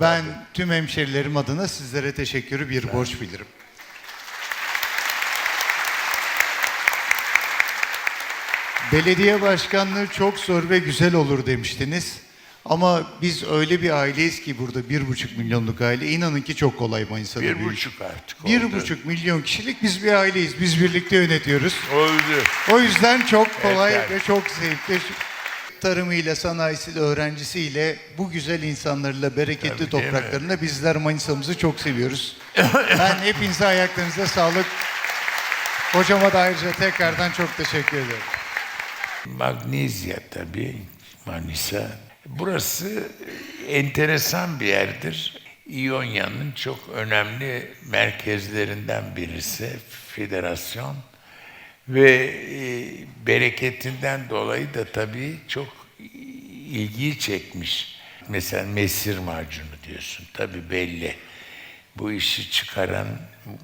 Ben tüm hemşerilerim adına sizlere teşekkürü bir borç bilirim. Belediye başkanlığı çok zor ve güzel olur demiştiniz. Ama biz öyle bir aileyiz ki burada bir buçuk milyonluk aile. İnanın ki çok kolay Manisa'da Bir büyük. buçuk artık Bir oldu. buçuk milyon kişilik biz bir aileyiz. Biz birlikte yönetiyoruz. Oldu. O yüzden çok kolay Evet, ve çok zevkli. Tarımıyla, sanayisiyle, öğrencisiyle, bu güzel insanlarla, bereketli Tabii, topraklarında bizler Manisa'mızı çok seviyoruz. ben hepinize ayaklarınıza sağlık. Hocama da ayrıca tekrardan çok teşekkür ederim. Magnezya tabii, Manisa. Burası enteresan bir yerdir. İonya'nın çok önemli merkezlerinden birisi, federasyon. Ve e, bereketinden dolayı da tabii çok ilgiyi çekmiş. Mesela mesir macunu diyorsun, tabii belli. Bu işi çıkaran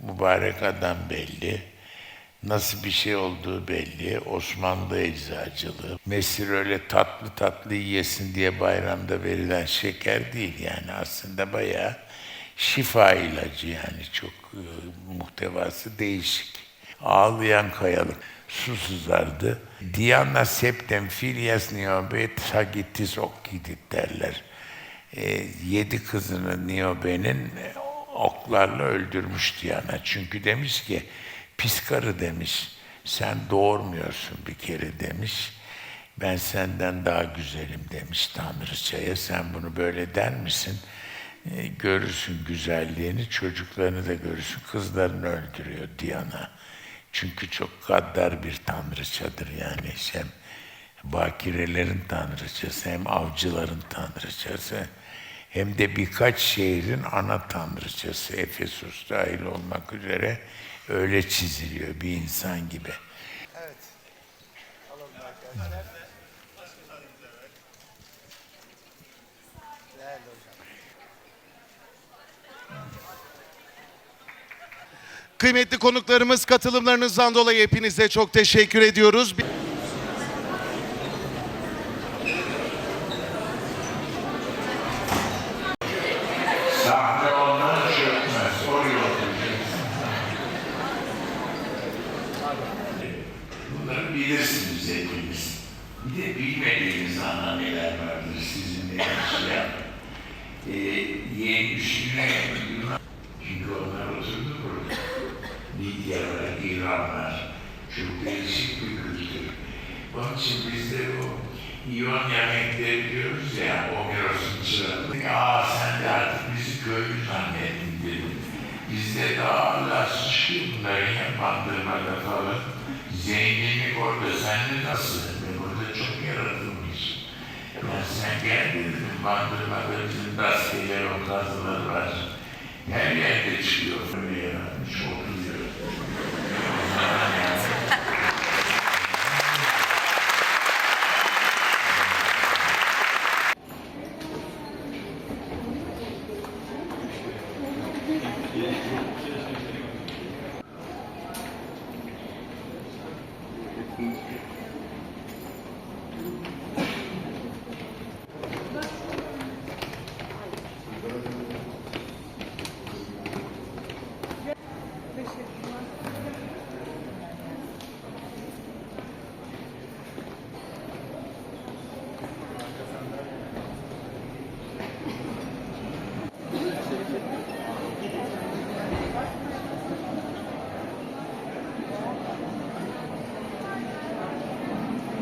mübarek adam belli. Nasıl bir şey olduğu belli. Osmanlı eczacılığı. Mesir öyle tatlı tatlı yiyesin diye bayramda verilen şeker değil yani aslında bayağı şifa ilacı yani çok e, muhtevası değişik. Ağlayan kayalık su sızardı. Diana septem filias niobet sagitis okkidit derler. E, yedi kızını Niobe'nin oklarla öldürmüş Diana. Çünkü demiş ki pis karı demiş sen doğurmuyorsun bir kere demiş. Ben senden daha güzelim demiş Tanrıçaya. Sen bunu böyle der misin? E, görürsün güzelliğini, çocuklarını da görürsün. Kızlarını öldürüyor Diana. Çünkü çok gaddar bir tanrıçadır yani. Hem bakirelerin tanrıçası hem avcıların tanrıçası hem de birkaç şehrin ana tanrıçası Efesus dahil olmak üzere öyle çiziliyor bir insan gibi. Kıymetli konuklarımız katılımlarınızdan dolayı hepinize çok teşekkür ediyoruz. Bunları bilirsiniz hepiniz. Bir de bilmediğiniz anneler vardır sizin de. Ee, üstüne Yunan. Çünkü onlar oturdu Lidyalar, İranlar. Çok değişik bir kültür. Onun için biz de bu İyon yemekleri diyoruz ya, Omiros'un çırağı. Aa sen de artık bizi köylü zannettin dedim. Bizde daha ki bunların yapandırmada falan. Zenginlik orada, sen de nasıl? Ve burada çok yaratılmış. Ya sen gel dedim, bandırmada bizim gazeteler, o kazıları var. Her yerde çıkıyor. Böyle yaratmış, oturuyor. すいません。